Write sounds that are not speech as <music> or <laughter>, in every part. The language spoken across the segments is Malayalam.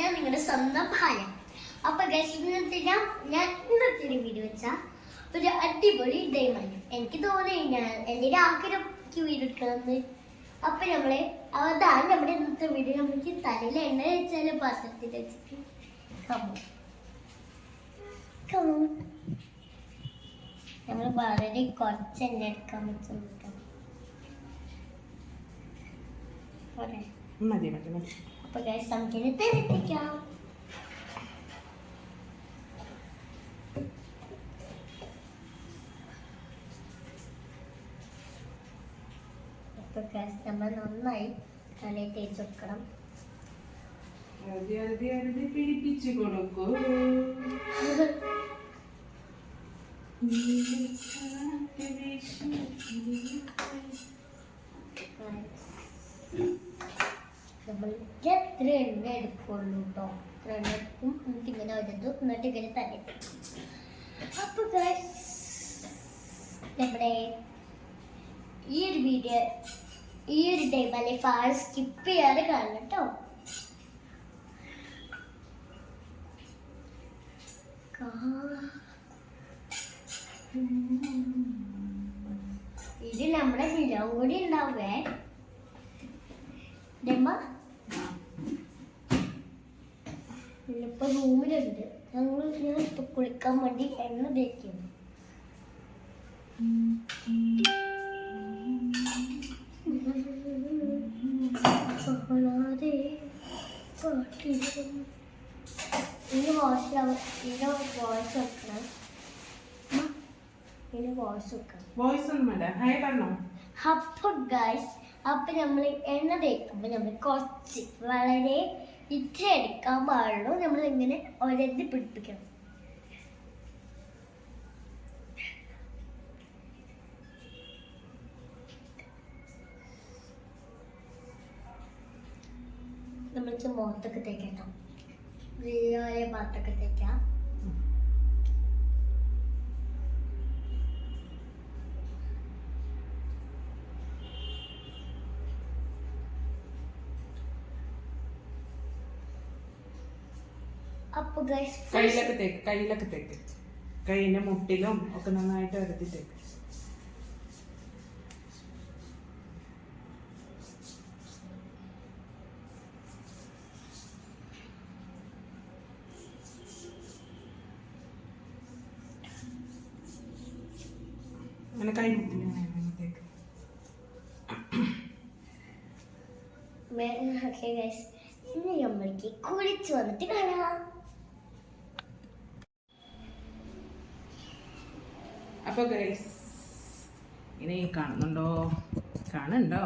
ഞാൻ നിങ്ങളുടെ സ്വന്തം ഭാര്യ അപ്പൊ ഗൈസ് ഇന്നത്തെ ഞാൻ ഇന്നത്തെ ഒരു വീഡിയോ വെച്ചാൽ ഒരു അടിപൊളി ഡൈമണ്ട് എനിക്ക് തോന്നി ഞാൻ എന്റെ ആഗ്രഹം വീഡിയോ എടുക്കണമെന്ന്. അപ്പൊ നമ്മൾ അതാണ് നമ്മുടെ ഇന്നത്തെ വീഡിയോ നമുക്ക് തലയിൽ എണ്ണ വെച്ചാൽ പാത്രത്തിൽ വെച്ചിട്ട്. കമോ കമോ നമ്മൾ വളരെ കുറച്ച് എണ്ണ എടുക്കാൻ പറ്റും മതി മതി മതി. അപ്പൊ ഗൈസ് നമുക്കിനി തെറിപ്പിക്കാം അപ്പൊ ഗൈസ് നമ്മൾ നന്നായി തലയിൽ തേച്ച് വെക്കണം. പിടിപ്പിച്ചു കൊടുക്കൂ. <laughs> നമ്മൾ എത്ര എണ്ണ എടുക്കുള്ളൂ കേട്ടോ എത്ര എണ്ണ എടുക്കും. എന്നിട്ട് ഇങ്ങനെ വരുന്നു എന്നിട്ട് ഇങ്ങനെ തന്നെ അപ്പൊ നമ്മുടെ ഈ ഒരു വീഡിയോ ഈ ഒരു ടൈം അല്ലെ ഫാൾ സ്കിപ്പ് ചെയ്യാതെ കാണണം കേട്ടോ ഇത് നമ്മുടെ കൂടി ഉണ്ടാവേ ഡെമ്മ ഇപ്പൊ റൂമിലുണ്ട് ഞങ്ങൾ ഞാൻ ഇപ്പൊ കുളിക്കാൻ വേണ്ടി എണ്ണ തേക്കുന്നു ഇനി വാഷ് വോയിസ് വെക്കണം. വെക്കണം. ഒന്നും വേണ്ട. ഹൈ പറഞ്ഞോ. അപ്പൊ ഗൈസ് അപ്പൊ നമ്മൾ എണ്ണ തേക്കുമ്പോൾ നമ്മൾ കുറച്ച് വളരെ ഇത്ര എടുക്കാൻ പാടുള്ളൂ. നമ്മൾ ഇങ്ങനെ ഒരതി പിടിപ്പിക്കണം. നമ്മൾ മുഖത്തൊക്കെ തേക്കട്ടോ വലിയ ഭാഗത്തൊക്കെ തേക്കാം. അപ്പൊ കയ്യിലൊക്കെ തേക്ക് കയ്യിലൊക്കെ തേക്ക്. കയ്യിന്റെ മുട്ടിലും ഒക്കെ നന്നായിട്ട് വരുത്തി തേക്ക്. അങ്ങനെ കൈ മുട്ടിലും അങ്ങനെ തേക്ക്. ഓക്കെ ഗൈസ് ഇനി നമ്മൾക്ക് കുളിച്ചു വന്നിട്ട് കാണാം. അപ്പോൾ ഗൈസ് ഇനി കാണുന്നുണ്ടോ? കാണുന്നുണ്ടോ?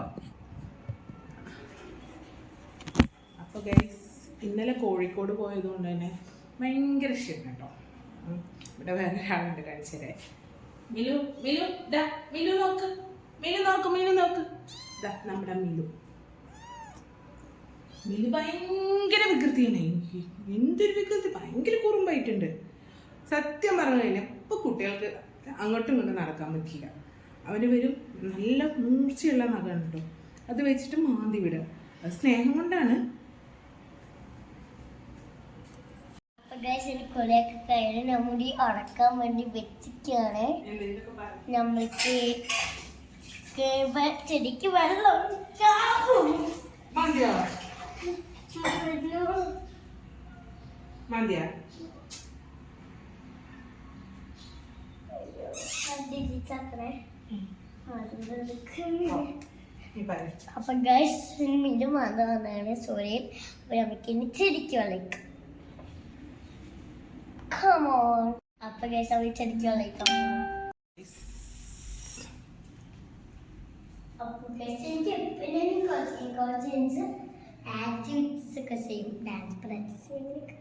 അപ്പോൾ ഗൈസ് ഇന്നലെ കോഴിക്കോട് പോയതുകൊണ്ട് തന്നെ ഭയങ്കര ക്ഷീണം കേട്ടോ. ഇവിടെ വേറെ ഒരാളുണ്ട് കാണിച്ചതേ മിലു മിലു ദാ മിലു നോക്ക്. മിലു നോക്ക് മിലു നോക്ക്. ദാ നമ്മുടെ മിലു. മിലു ഭയങ്കര വികൃതിയാണ്. എന്തൊരു വികൃതി? ഭയങ്കര കുറുമ്പായിട്ടുണ്ട്. സത്യം പറഞ്ഞു കഴിഞ്ഞാൽ ഇപ്പൊ കുട്ടികൾക്ക് അങ്ങോട്ടും ഇങ്ങോട്ടും നടക്കാൻ പറ്റില്ല. അവന് വരും. നല്ല മൂർച്ചയുള്ള നഖമാണ് കേട്ടോ അത് വെച്ചിട്ട് മാന്തി വിടുക. അത് സ്നേഹം കൊണ്ടാണ്. കുളിയൊക്കെ കഴിഞ്ഞ് നമ്മുടെ ഉറക്കാൻ വേണ്ടി വെച്ചിരിക്കുകയാണ്. നമ്മൾക്ക് ചെടിക്ക് വെള്ളം ചാവും. മാന്തിയോ? അപ്പൊ ഗൈസ് മിന്റെ മാന്ത വന്നതാണ് സോറി അപ്പൊ നമുക്ക് ഇനി ചെടിക്ക് വെള്ളയിക്കാം കമോൺ അപ്പൊ ഗൈസ് അവർ ചെടിക്ക് വെള്ളയിക്കാം അപ്പൊ ഗൈസ് എനിക്ക് പിന്നെ കുറച്ച് കുറച്ച് ആക്ടിവിറ്റീസ് ഒക്കെ ചെയ്യും ഡാൻസ് പ്രാക്ടീസ് ചെയ്യുന്നതൊക്കെ.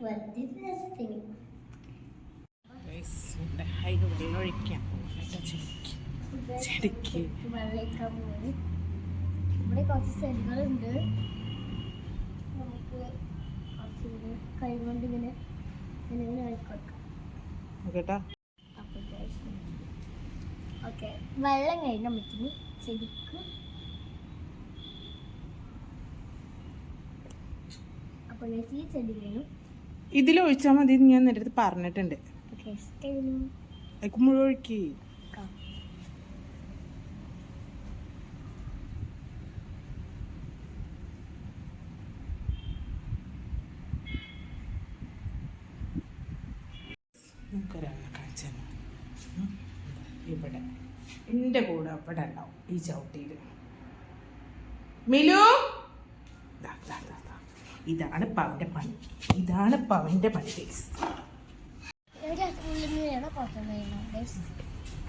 വെറുതെ രസത്തിന് അതിന് വെള്ളം ഒഴിക്കാൻ ചെടിക്ക് വെള്ളയിക്കാൻ പോകുന്നത് ഇവിടെ കുറച്ച് ചെടികളുണ്ട് നമുക്ക് കുറച്ച് ഇങ്ങനെ കൈ കൊണ്ട് ഇങ്ങനെ ഇങ്ങനെ ഇങ്ങനെ ആയിക്കോട്ടെ കേട്ടോ ഓക്കെ. വെള്ളം കഴിഞ്ഞ് നമുക്കിനി ചെടിക്ക് അപ്പൊ ഗൈസ് ഈ ചെടി വീണു? ഇതിലൊഴിച്ചാൽ മതി ഞാൻ എന്റെ അടുത്ത് പറഞ്ഞിട്ടുണ്ട് അപ്പൊ ഒഴുക്കി നമുക്കൊരെണ്ണം കാണിച്ചു. ഇവിടെ എന്റെ കൂടെ ഇവിടെ ഉണ്ടാവും ഈ ചവിട്ടിയിൽ മിലു. ഇതാണ് പവന്റെ പണി ഇതാണ് പവന്റെ പണി ഗൈസ്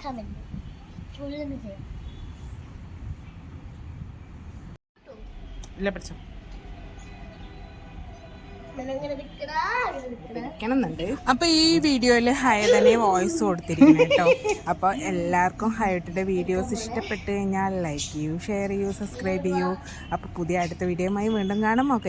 കമന്റ് ഉള്ളിൽ നിന്ന് ചെയ്യാം. ഇല്ല പഠിച്ചോ. അപ്പൊ ഈ വീഡിയോയിൽ ഹയ തന്നെ വോയിസ് കൊടുത്തിരിക്കുന്നു കേട്ടോ. അപ്പൊ എല്ലാവർക്കും ഹയോട്ടിന്റെ വീഡിയോസ് ഇഷ്ടപ്പെട്ട് കഴിഞ്ഞാൽ ലൈക്ക് ചെയ്യൂ ഷെയർ ചെയ്യൂ സബ്സ്ക്രൈബ് ചെയ്യൂ. അപ്പൊ പുതിയ അടുത്ത വീഡിയോയുമായി വീണ്ടും കാണാം. ഓക്കെ